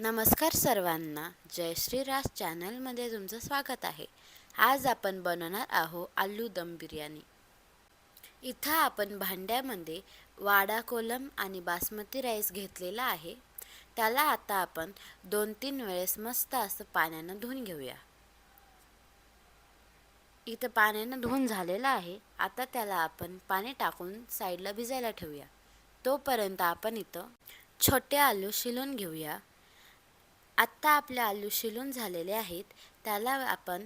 नमस्कार सर्वांना जय श्रीराज चॅनलमध्ये तुमचं स्वागत आहे. आज आपण बनवणार आहोत आलू दम बिर्याणी. इथं आपण भांड्यामध्ये वाडा कोलम आणि बासमती राईस घेतलेला आहे. त्याला आता आपण दोन तीन वेळेस मस्त असं पाण्यानं धुवून घेऊया. इथं पाण्यानं धुवून झालेलं आहे. आता त्याला आपण पाणी टाकून साईडला भिजायला ठेवूया. तोपर्यंत आपण इथं छोटे आलू शिलून घेऊया. आत्ता आपले आलू शिलून झालेले आहेत त्याला आपण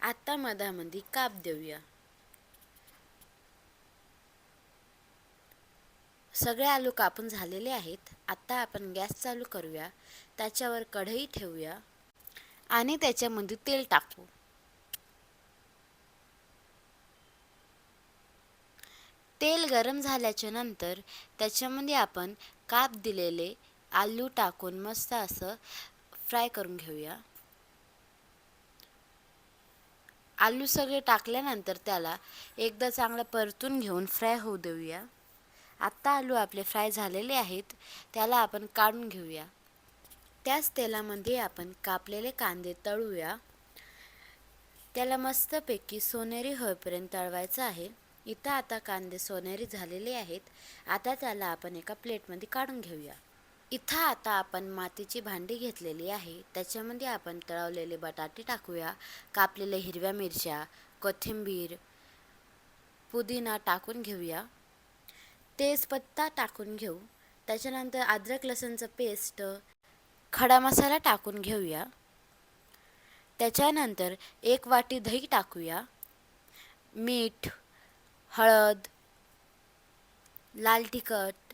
आत्ता मधामध्ये काप देऊया. सगळे आलू कापून झालेले आहेत आत्ता आपण गॅस चालू करूया त्याच्यावर कढई ठेवूया आणि त्याच्यामध्ये तेल टाकू. तेल गरम झाल्याच्यानंतर त्याच्यामध्ये आपण काप दिलेले आलू टाकून मस्त असं फ्राय करून घेऊया. आलू सगळे टाकल्यानंतर त्याला एकदा चांगलं परतून घेऊन फ्राय होऊ देऊया. आत्ता आलू आपले फ्राय झालेले आहेत त्याला आपण काढून घेऊया. त्याच तेलामध्ये आपण कापलेले कांदे तळूया. त्याला मस्तपैकी सोनेरी होईपर्यंत तळवायचं आहे. इथं आता कांदे सोनेरी झालेले आहेत. आता त्याला आपण एका प्लेटमध्ये काढून घेऊया. इथं आता आपण मातीची भांडी घेतलेली आहे. त्याच्यामध्ये आपण तळवलेले बटाटे टाकूया कापलेल्या हिरव्या मिरच्या कोथिंबीर पुदिना टाकून घेऊया. तेजपत्ता टाकून घेऊ. त्याच्यानंतर अद्रक लसणचं पेस्ट खडा मसाला टाकून घेऊया. त्याच्यानंतर एक वाटी दही टाकूया. मीठ हळद लाल तिखट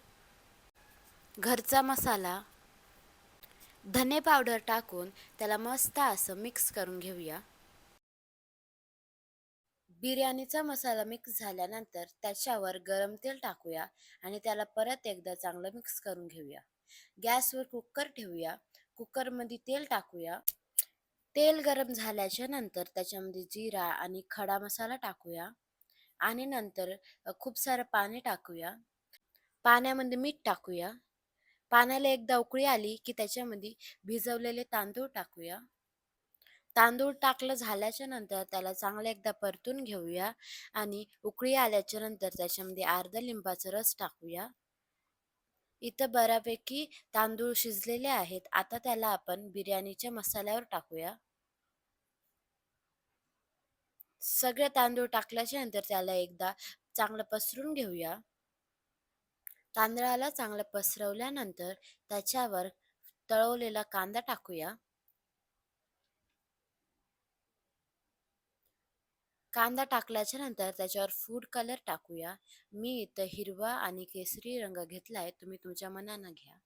घरचा मसाला धने पावडर टाकून त्याला मस्त असं मिक्स करून घेऊया. बिर्याणीचा मसाला मिक्स झाल्यानंतर त्याच्यावर गरम तेल टाकूया आणि त्याला परत एकदा चांगलं मिक्स करून घेऊया. गॅसवर कुकर ठेवूया. कुकरमध्ये तेल टाकूया. तेल गरम झाल्याच्यानंतर त्याच्यामध्ये जिरा आणि खडा मसाला टाकूया. आणि नंतर खूप सारं पाणी टाकूया. पाण्यामध्ये मीठ टाकूया. पाण्याला एकदा उकळी आली की त्याच्यामध्ये भिजवलेले तांदूळ टाकूया. तांदूळ टाकलं झाल्याच्यानंतर त्याला चांगलं एकदा परतून घेऊया आणि उकळी आल्याच्यानंतर त्याच्यामध्ये अर्धा लिंबाचा रस टाकूया. इथं बऱ्यापैकी तांदूळ शिजलेले आहेत. आता त्याला आपण बिर्याणीच्या मसाल्यावर टाकूया. सगळे तांदूळ टाकल्याच्या नंतर त्याला एकदा चांगलं पसरून घेऊया. तांदळाला चांगलं पसरवल्यानंतर त्याच्यावर तळवलेला कांदा टाकूया. कांदा टाकल्याच्या नंतर त्याच्यावर फूड कलर टाकूया. मी इथं हिरवा आणि केसरी रंग घेतलाय तुम्ही तुमच्या मनानं घ्या.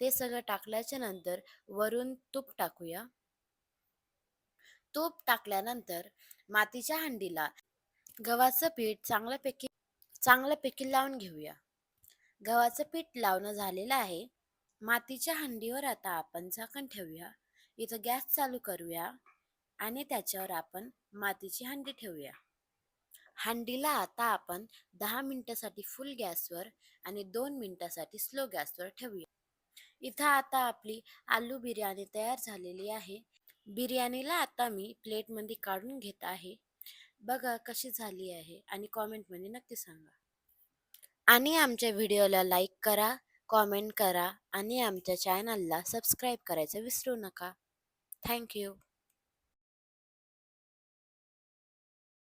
ते सगळं टाकल्याच्या नंतर वरून तूप टाकूया. तूप टाकल्यानंतर मातीच्या हंडीला गव्हाचं पीठ चांगल्यापैकी चांगल्यापैकी लावून घेऊया. गव्हाचं पीठ लावणं झालेलं आहे. मातीच्या हंडीवर आता आपण झाकण ठेवूया. इथं गॅस चालू करूया आणि त्याच्यावर आपण मातीची हंडी ठेवूया. हंडीला आता आपण दहा मिनिटासाठी फुल गॅसवर आणि दोन मिनिटासाठी स्लो गॅसवर ठेवूया. इथं आता आपली आलू बिर्याणी तयार झालेली आहे. बिर्याणीला आता मी प्लेटमध्ये काढून घेत आहे. बघा कशी झाली आहे आणि कॉमेंटमध्ये नक्की सांगा. आणि आमच्या व्हिडिओला लाईक करा कॉमेंट करा आणि आमच्या चॅनलला सबस्क्राईब करायचं विसरू नका. थँक्यू